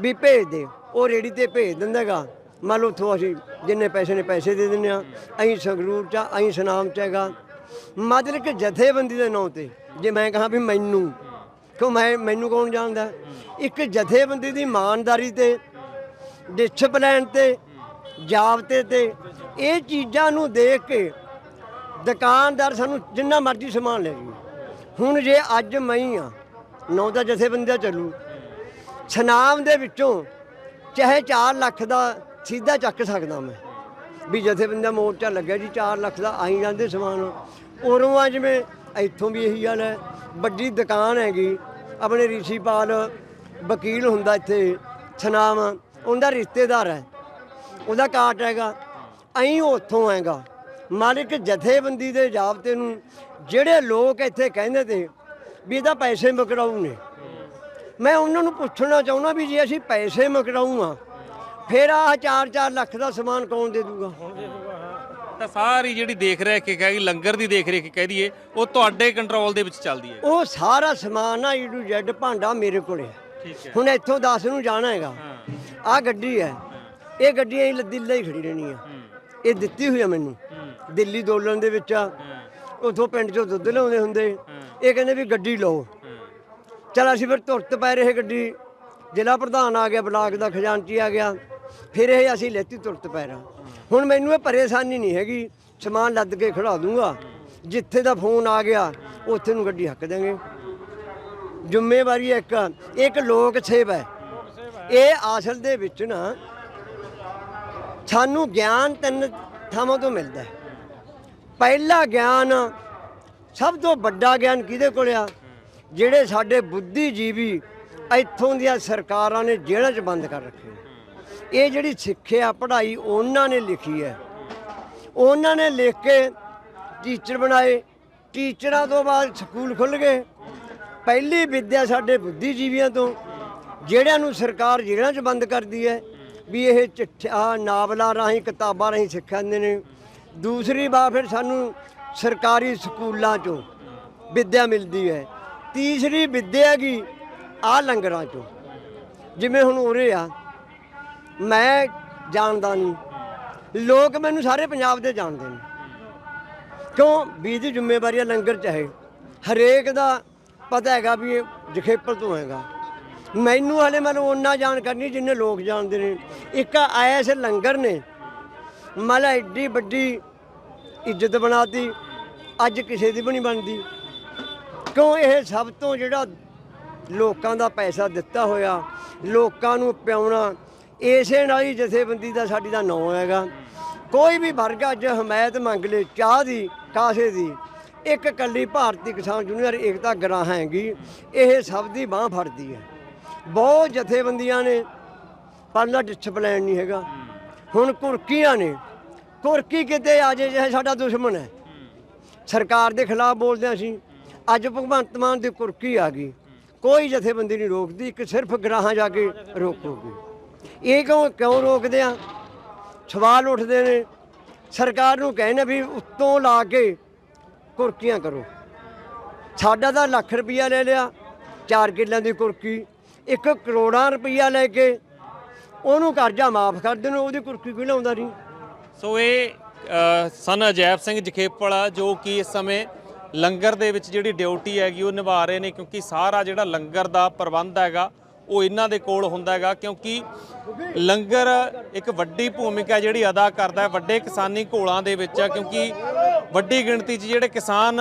[SPEAKER 2] ਵੀ ਭੇਜ ਦੇ। ਉਹ ਰੇੜੀ ਤੇ ਭੇਜ ਦਿੰਦਾਗਾ ਮੰਨ ਲਓ ਉੱਥੋਂ ਅਸੀਂ ਜਿੰਨੇ ਪੈਸੇ ਨੇ ਪੈਸੇ ਦੇ ਦਿੰਦੇ ਆ ਅਸੀਂ ਸੰਗਰੂਰ ਚ ਅਸੀਂ ਸੁਨਾਮ ਚ ਹੈਗਾ। ਮਤਲਬ ਕਿ ਜਥੇਬੰਦੀ ਦੇ ਨਾਂ ਤੇ। ਜੇ ਮੈਂ ਕਹਾਂ ਵੀ ਮੈਨੂੰ, ਕਿਉਂ ਮੈਂ, ਮੈਨੂੰ ਕੌਣ ਜਾਣਦਾ? ਇੱਕ ਜਥੇਬੰਦੀ ਦੀ ਇਮਾਨਦਾਰੀ ਤੇ ਡਿਸਪਲਿਨ ਤੇ, ਜਾਬਤੇ ਤੇ, ਇਹ ਚੀਜ਼ਾਂ ਨੂੰ ਦੇਖ ਕੇ ਦੁਕਾਨਦਾਰ ਸਾਨੂੰ ਜਿੰਨਾ ਮਰਜ਼ੀ ਸਮਾਨ ਲੈ ਜੀ ਹੁਣ ਜੇ ਅੱਜ ਮਈ ਹੀ ਆ ਨੌ ਦਾ ਜਥੇਬੰਦੀ ਚੱਲੂ। ਸਨਾਮ ਦੇ ਵਿੱਚੋਂ ਚਾਹੇ 4 ਲੱਖ ਦਾ ਸਿੱਧਾ ਚੱਕ ਸਕਦਾ ਮੈਂ। ਵੀ ਜਥੇਬੰਦੀ ਦਾ ਮੋਰਚਾ ਲੱਗਿਆ ਜੀ 4 ਲੱਖ ਦਾ ਆਈ ਜਾਂਦੇ ਸਮਾਨ। ਉਰੋਂ ਆ ਜਿਵੇਂ ਇੱਥੋਂ ਵੀ ਇਹੀ ਹਾਲ ਹੈ, ਵੱਡੀ ਦੁਕਾਨ ਹੈਗੀ, ਆਪਣੇ ਰਿਸ਼ੀਪਾਲ ਵਕੀਲ ਹੁੰਦਾ ਇੱਥੇ ਛਨਾਮ ਉਹਦਾ ਰਿਸ਼ਤੇਦਾਰ ਹੈ। ਉਹਦਾ ਕਾਟ ਹੈਗਾ ਐਂ ਉੱਥੋਂ ਆਏਗਾ। ਮਾਲਿਕ ਜਥੇਬੰਦੀ ਦੇ ਜਾਬਤੇ ਨੂੰ ਜਿਹੜੇ ਲੋਕ ਇੱਥੇ ਕਹਿੰਦੇ ਤੇ ਵੀ ਇਹਦਾ ਪੈਸੇ ਮਕਰਾਉ ਨੇ। ਮੈਂ ਉਹਨਾਂ ਨੂੰ ਪੁੱਛਣਾ ਚਾਹੁੰਦਾ ਵੀ ਜੇ ਅਸੀਂ ਪੈਸੇ ਮਕਰਾਉ ਆ ਫਿਰ ਆਹ 4-4 ਲੱਖ ਦਾ ਸਮਾਨ ਕੌਣ ਦੇ ਦੂਗਾ?
[SPEAKER 1] ਤਾਂ ਸਾਰੀ ਜਿਹੜੀ ਦੇਖ ਰੇਖ ਕਿ ਕਹੀ ਲੰਗਰ ਦੀ ਦੇਖ ਰੇਖ ਕਹਿ ਦਈਏ ਉਹ ਤੁਹਾਡੇ ਕੰਟਰੋਲ ਦੇ ਵਿੱਚ ਚੱਲਦੀ ਹੈ
[SPEAKER 2] ਉਹ ਸਾਰਾ ਸਮਾਨ ਆ ਈ ਟੂ ਜ਼ੈਡ ਭਾਂਡਾ ਮੇਰੇ ਕੋਲੇ ਹੈ। ਹੁਣ ਇੱਥੋਂ 10 ਨੂੰ ਜਾਣਾ ਹੈਗਾ। ਆਹ ਗੱਡੀ ਹੈ। ਇਹ ਗੱਡੀ ਐਂ ਦਿੱਲੀ ਹੀ ਖੜੀ ਰਹਿਣੀ ਆ ਇਹ ਦਿੱਤੀ ਹੋਈ ਆ ਮੈਨੂੰ। ਦਿੱਲੀ ਦੋਲਣ ਦੇ ਵਿੱਚ ਆ। ਉਥੋਂ ਪਿੰਡ ਚੋਂ ਦੁੱਧ ਲਿਆਉਂਦੇ ਹੁੰਦੇ। ਇਹ ਕਹਿੰਦੇ ਵੀ ਗੱਡੀ ਲਓ। ਚਲ ਅਸੀਂ ਫਿਰ ਤੁਰਤ ਪੈ ਰਹੇ ਗੱਡੀ। ਜ਼ਿਲ੍ਹਾ ਪ੍ਰਧਾਨ ਆ ਗਿਆ ਬਲਾਕ ਦਾ ਖਜ਼ਾਨਚੀ ਆ ਗਿਆ। ਫਿਰ ਇਹ ਅਸੀਂ ਲੈਤੀ ਤੁਰਤ ਪੈ ਰਾਂ ਹੁਣ ਮੈਨੂੰ ਇਹ ਪਰੇਸ਼ਾਨੀ ਨਹੀਂ ਹੈਗੀ। ਸਮਾਨ ਲੱਦ ਕੇ ਖੜਾ ਦੂੰਗਾ। ਜਿੱਥੇ ਦਾ ਫੋਨ ਆ ਗਿਆ ਉੱਥੇ ਨੂੰ ਗੱਡੀ ਹੱਕ ਦੇਂਗੇ ਜ਼ਿੰਮੇਵਾਰੀ ਇੱਕ। ਇੱਕ ਲੋਕ ਸੇਵਾ ਹੈ। ਇਹ ਅਸਲ ਦੇ ਵਿੱਚ ਨਾ ਸਾਨੂੰ ਗਿਆਨ ਤਿੰਨ ਥਾਵਾਂ ਤੋਂ ਮਿਲਦਾ ਹੈ। ਪਹਿਲਾ ਗਿਆਨ ਸਭ ਤੋਂ ਵੱਡਾ ਗਿਆਨ ਕਿਹਦੇ ਕੋਲ ਆ? ਜਿਹੜੇ ਸਾਡੇ ਬੁੱਧੀਜੀਵੀ ਇੱਥੋਂ ਦੀਆਂ ਸਰਕਾਰਾਂ ਨੇ ਜੇਲ੍ਹਾਂ 'ਚ ਬੰਦ ਕਰ ਰੱਖੇ ਇਹ ਜਿਹੜੀ ਸਿੱਖਿਆ, ਪੜ੍ਹਾਈ ਉਹਨਾਂ ਨੇ ਲਿਖੀ ਹੈ। ਉਹਨਾਂ ਨੇ ਲਿਖ ਕੇ ਟੀਚਰ ਬਣਾਏ। ਟੀਚਰਾਂ ਤੋਂ ਬਾਅਦ ਸਕੂਲ ਖੁੱਲ ਗਏ। ਪਹਿਲੀ ਵਿੱਦਿਆ ਸਾਡੇ ਬੁੱਧੀਜੀਵੀਆਂ ਤੋਂ, ਜਿਹੜਿਆਂ ਨੂੰ ਸਰਕਾਰ ਜੇਲ੍ਹਾਂ 'ਚ ਬੰਦ ਕਰਦੀ ਹੈ, ਵੀ ਇਹ ਚਿੱਠਾ ਨਾਵਲਾਂ ਰਾਹੀਂ, ਕਿਤਾਬਾਂ ਰਾਹੀਂ ਸਿੱਖਾਂਦੇ ਨੇ। ਦੂਸਰੀ ਵਾਰ ਫਿਰ ਸਾਨੂੰ ਸਰਕਾਰੀ ਸਕੂਲਾਂ 'ਚੋਂ ਵਿੱਦਿਆ ਮਿਲਦੀ ਹੈ। ਤੀਸਰੀ ਵਿੱਦਿਆ ਹੈਗੀ ਆ ਲੰਗਰਾਂ ਚੋਂ। ਜਿਵੇਂ ਹੁਣ ਉਰੇ ਆ, ਮੈਂ ਜਾਣਦਾ ਨਹੀਂ। ਲੋਕ ਮੈਨੂੰ ਸਾਰੇ ਪੰਜਾਬ ਦੇ ਜਾਣਦੇ ਨੇ। ਕਿਉਂ? ਵੀ ਦੀ ਜ਼ਿੰਮੇਵਾਰੀ ਹੈ ਲੰਗਰ ਚਾਹੇ। ਹਰੇਕ ਦਾ ਪਤਾ ਹੈਗਾ ਵੀ ਇਹ ਜਖੇਪਰ ਤੋਂ ਹੈਗਾ। ਮੈਨੂੰ ਹਲੇ ਮੈਨੂੰ ਉਹਨਾਂ ਜਾਣਕਾਰੀ ਨਹੀਂ ਜਿੰਨੇ ਲੋਕ ਜਾਣਦੇ ਨੇ। ਇੱਕ ਆਇਆ ਇਸ ਲੰਗਰ ਨੇ। ਮਤਲਬ ਐਡੀ ਵੱਡੀ ਇੱਜ਼ਤ ਬਣਾਤੀ। ਅੱਜ ਕਿਸੇ ਦੀ ਵੀ ਨਹੀਂ ਬਣਦੀ। ਕਿਉਂ ਇਹ ਸਭ ਤੋਂ ਜਿਹੜਾ ਲੋਕਾਂ ਦਾ ਪੈਸਾ ਦਿੱਤਾ ਹੋਇਆ, ਲੋਕਾਂ ਨੂੰ ਪਿਆਉਣਾ, ਇਸੇ ਨਾਲ ਹੀ ਜਥੇਬੰਦੀ ਦਾ ਸਾਡੀ ਦਾ ਨਾਂ ਹੈਗਾ। ਕੋਈ ਵੀ ਵਰਗ ਅੱਜ ਹਮਾਇਤ ਮੰਗ ਲੇ, ਚਾਹ ਦੀ, ਕਾਸੇ ਦੀ ਇੱਕ ਇਕੱਲੀ ਭਾਰਤੀ ਕਿਸਾਨ ਜੂਨੀਅਰ ਏਕਤਾ ਗਰਾਂ ਹੈਗੀ, ਇਹ ਸਭ ਦੀ ਬਾਹ ਫੜਦੀ ਹੈ। ਬਹੁਤ ਜਥੇਬੰਦੀਆਂ ਨੇ, ਪਰਲਾ ਡਿਸਪਲਿਨ ਨਹੀਂ ਹੈਗਾ। ਹੁਣ ਕੁਰਕੀਆਂ ਨੇ, ਕੁਰਕੀ ਕਿਤੇ ਆ ਜੇ ਜੇ ਸਾਡਾ ਦੁਸ਼ਮਣ ਹੈ। ਸਰਕਾਰ ਦੇ ਖਿਲਾਫ ਬੋਲਦੇ ਹਾਂ ਅਸੀਂ, ਅੱਜ ਭਗਵੰਤ ਮਾਨ ਦੀ ਕੁਰਕੀ ਆ ਗਈ। ਕੋਈ ਜਥੇਬੰਦੀ ਨਹੀਂ ਰੋਕਦੀ, ਇੱਕ ਸਿਰਫ ਗਰਾਹਾਂ ਜਾ ਕੇ ਰੋਕੋਗੇ। ਇਹ ਕਿਉਂ ਕਿਉਂ ਰੋਕਦੇ ਆ? ਸਵਾਲ ਉੱਠਦੇ ਨੇ। ਸਰਕਾਰ ਨੂੰ ਕਹਿੰਦੇ ਵੀ ਉੱਤੋਂ ਲਾ ਕੇ ਕੁਰਕੀਆਂ ਕਰੋ। ਸਾਡਾ ਤਾਂ ਲੱਖ ਰੁਪਈਆ ਲੈ ਲਿਆ 4 ਕਿੱਲਿਆਂ ਦੀ ਕੁਰਕੀ, ਇੱਕ ਕਰੋੜਾਂ ਰੁਪਈਆ ਲੈ ਕੇ ਉਹਨੂੰ ਕਰਜ਼ਾ ਮਾਫ ਕਰ ਦੇਣ, ਉਹਦੀ ਕੁਰਕੀ ਕਿਉਂ ਲਾਉਂਦਾ ਨਹੀਂ।
[SPEAKER 1] ਸੋ ਇਹ ਸਨ ਅਜੈਬ ਸਿੰਘ ਜਖੇਪਲ ਜੋ ਕਿ ਇਸ ਸਮੇਂ ਲੰਗਰ ਦੇ ਵਿੱਚ ਜਿਹੜੀ ਡਿਊਟੀ ਹੈਗੀ ਉਹ ਨਿਭਾ ਰਹੇ ਨੇ, ਕਿਉਂਕਿ ਸਾਰਾ ਜਿਹੜਾ ਲੰਗਰ ਦਾ ਪ੍ਰਬੰਧ ਹੈਗਾ, ਉਹ ਇਹਨਾਂ ਦੇ ਕੋਲ ਹੁੰਦਾ ਹੈਗਾ, ਕਿਉਂਕਿ ਲੰਗਰ ਇੱਕ ਵੱਡੀ ਭੂਮਿਕਾ ਜਿਹੜੀ ਅਦਾ ਕਰਦਾ ਹੈ, ਵੱਡੇ ਕਿਸਾਨੀ ਘੋਲਾਂ ਦੇ ਵਿੱਚ ਕਿਉਂਕਿ ਵੱਡੀ ਗਿਣਤੀ 'ਚ ਜਿਹੜੇ ਕਿਸਾਨ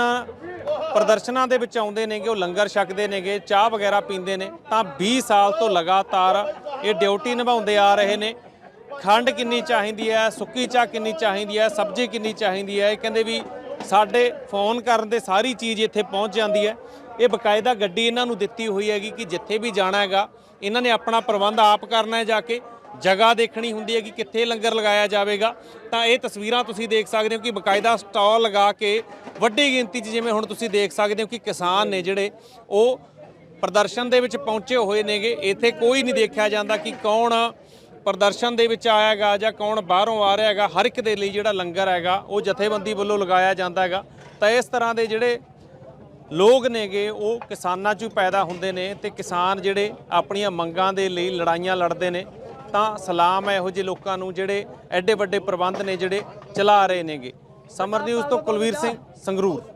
[SPEAKER 1] ਪ੍ਰਦਰਸ਼ਨਾਂ ਦੇ ਵਿੱਚ ਆਉਂਦੇ ਨੇਗੇ, ਉਹ ਲੰਗਰ ਛਕਦੇ ਨੇਗੇ, ਚਾਹ ਵਗੈਰਾ ਪੀਂਦੇ ਨੇ, ਤਾਂ 20 ਸਾਲ ਤੋਂ ਲਗਾਤਾਰ ਇਹ ਡਿਊਟੀ ਨਿਭਾਉਂਦੇ ਆ ਰਹੇ ਨੇ। ਖੰਡ ਕਿੰਨੀ ਚਾਹੀਦੀ ਹੈ, ਸੁੱਕੀ ਚਾਹ ਕਿੰਨੀ ਚਾਹੀਦੀ ਹੈ, ਸਬਜ਼ੀ ਕਿੰਨੀ ਚਾਹੀਦੀ ਹੈ, ਇਹ ਕਹਿੰਦੇ ਵੀ ਸਾਡੇ ਫੋਨ ਕਰਨ ਤੇ ਸਾਰੀ ਚੀਜ਼ ਇੱਥੇ ਪਹੁੰਚ ਜਾਂਦੀ ਹੈ। ਇਹ ਬਕਾਇਦਾ ਗੱਡੀ ਇਹਨਾਂ ਨੂੰ ਦਿੱਤੀ ਹੋਈ ਹੈਗੀ ਕਿ ਜਿੱਥੇ ਵੀ ਜਾਣਾ ਹੈਗਾ, ਇਹਨਾਂ ਨੇ ਆਪਣਾ ਪ੍ਰਬੰਧ ਆਪ ਕਰਨਾ ਹੈ ਜਾ ਕੇ। ਜਗ੍ਹਾ ਦੇਖਣੀ ਹੁੰਦੀ ਹੈ ਕਿ ਕਿੱਥੇ ਲੰਗਰ ਲਗਾਇਆ ਜਾਵੇਗਾ। ਤਾਂ ਇਹ ਤਸਵੀਰਾਂ ਤੁਸੀਂ ਦੇਖ ਸਕਦੇ ਹੋ ਕਿ ਬਕਾਇਦਾ ਸਟਾਲ ਲਗਾ ਕੇ ਵੱਡੀ ਗਿਣਤੀ 'ਚ ਜਿਵੇਂ ਹੁਣ ਤੁਸੀਂ ਦੇਖ ਸਕਦੇ ਹੋ ਕਿ ਕਿਸਾਨ ਨੇ ਜਿਹੜੇ ਉਹ ਪ੍ਰਦਰਸ਼ਨ ਦੇ ਵਿੱਚ ਪਹੁੰਚੇ ਹੋਏ ਨੇਗੇ। ਇੱਥੇ ਕੋਈ ਨਹੀਂ ਦੇਖਿਆ ਜਾਂਦਾ ਕਿ ਕੌਣ ਪ੍ਰਦਰਸ਼ਨ ਦੇ ਵਿੱਚ ਆਇਆਗਾ ਜਾਂ ਕੌਣ ਬਾਹਰੋਂ ਆ ਰਿਹਾ ਹੈਗਾ। ਹਰ ਇੱਕ ਦੇ ਲਈ ਜਿਹੜਾ ਲੰਗਰ ਹੈਗਾ, ਉਹ ਜਥੇਬੰਦੀ ਵੱਲੋਂ ਲਗਾਇਆ ਜਾਂਦਾ ਹੈਗਾ। ਤਾਂ ਇਸ ਤਰ੍ਹਾਂ ਦੇ ਜਿਹੜੇ ਲੋਕ ਨੇਗੇ, ਉਹ ਕਿਸਾਨਾਂ 'ਚੋਂ ਪੈਦਾ ਹੁੰਦੇ ਨੇ ਤੇ ਕਿਸਾਨ ਜਿਹੜੇ ਆਪਣੀਆਂ ਮੰਗਾਂ ਦੇ ਲਈ ਲੜਾਈਆਂ ਲੜਦੇ ਨੇ। ਤਾਂ ਸਲਾਮ ਹੈ ਇਹੋ ਜਿਹੇ ਲੋਕਾਂ ਨੂੰ ਜਿਹੜੇ ਐਡੇ ਵੱਡੇ ਪ੍ਰਬੰਧ ਨੇ ਜਿਹੜੇ ਚਲਾ ਰਹੇ ਨੇਗੇ। ਸਮਰ ਨਿਊਜ਼ ਤੋਂ ਕੁਲਵੀਰ ਸਿੰਘ ਸੰਗਰੂਰ।